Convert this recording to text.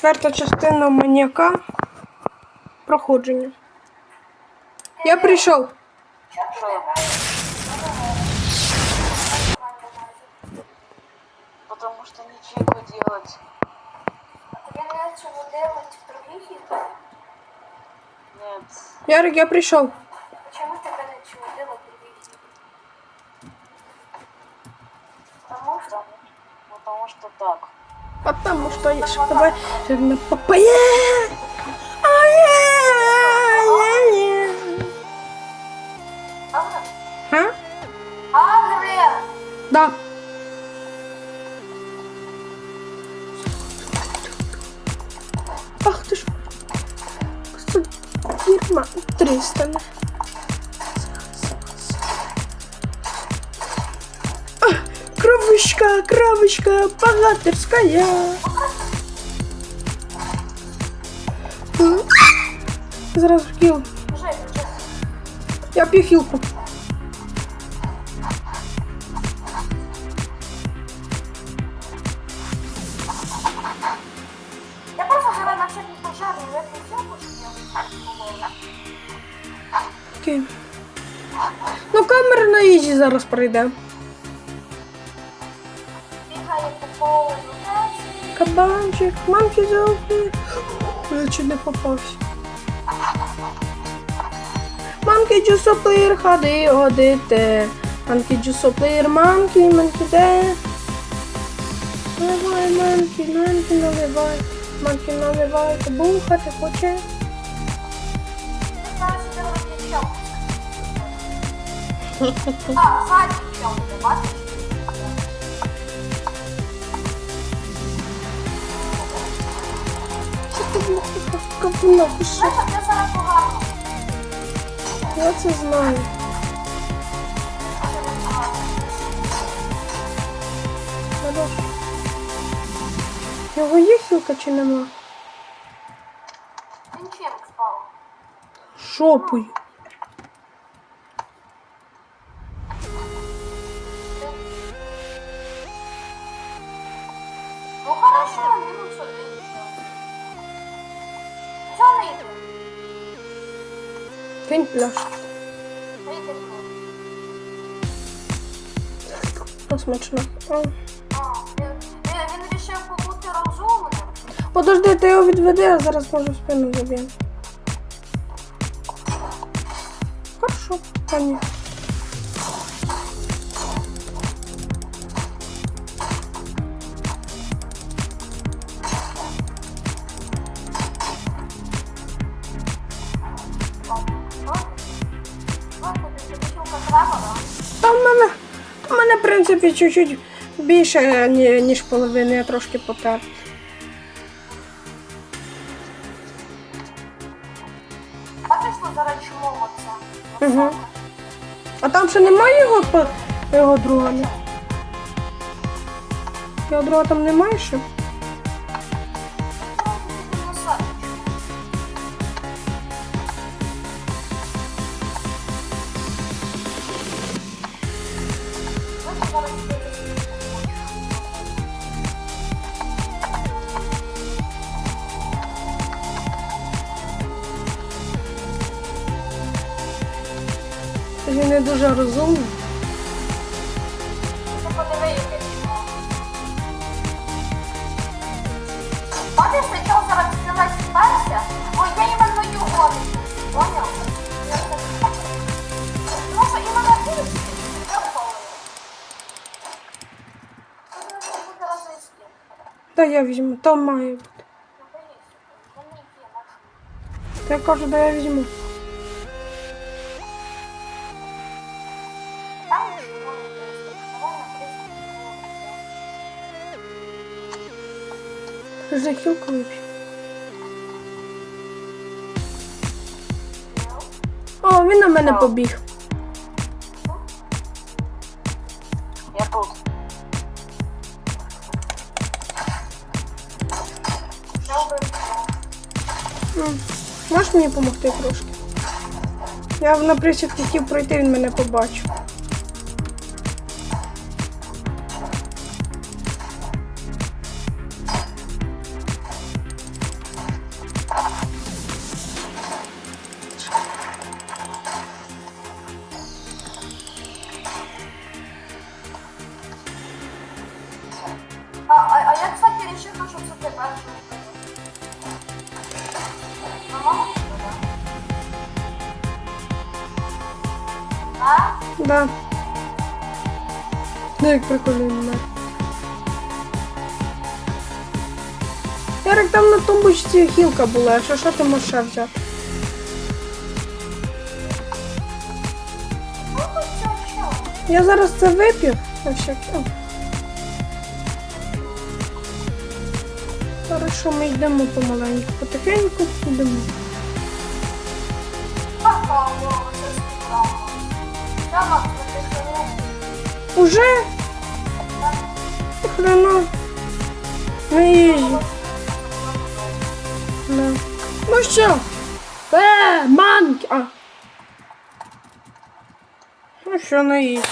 Четверта частина маньяка. Проходження. Я прийшов. Потому что нечего делать. Тобі не цього делать в других іграх? Нет. Ярик, я прийшов. Чому тебе не цього делать в других іграх? Тому що Потому что так. Потому что я шоколадная попая. А? Да. Ах ты ж... Дерьма. Тристана. Кровочка, кровочка, богатырская. Вже, вже. Я п'ю хілку. Я просто зараз на всякий пожарний я Окей. Ну, камера на ізі зараз пройде. Кабанчик, мамки зовсім. Я чуть не попався. Мамки джусоплеєр, ходи, одите. Мамки джусоплеєр, мамки, мамки де. Наливай, мамки, мамки, наливай. Мамки, наливай, бухати хоче. задній чому, ти бачиш? Капуна пише? Я це знаю. Його є хілка чи нема? Він черк спав? Шопою. Смачно. Він, вирішив побути розумним. Подожди, ти його відведи, а зараз можу в спину заб'ємо. Хорошо, пані. Мене, в принципі, чуть-чуть більше, ніж половина, я трошки попер. Бачиш, зараз чому? Угу. А там ще немає його, його друга? Його друга там немає ще? Він не дуже розумний. Бачиш, на чого зараз? Ой, я іменно його не. Поняв? Тому що враховує. Це буде розиски. Та я візьму, там має бути. Ну, я кажу, да я візьму. 30 За хілку вип'ю. О, він на мене побіг. Я тут. М, Можеш мені допомогти трошки? Я на присід хотів пройти, він мене побачив. Да? Ну, як прикольно мене. Ярик, там на тумбочці гілка була, якщо що, ти можеш взяти. Що, що? Я зараз це вип'ю. на всякий-. Хорошо, ми йдемо помаленьку, потихеньку йдемо. Уже? Хрена. Не їжі. Да. Ну що? Е, манки. А. Ну що, на їжі.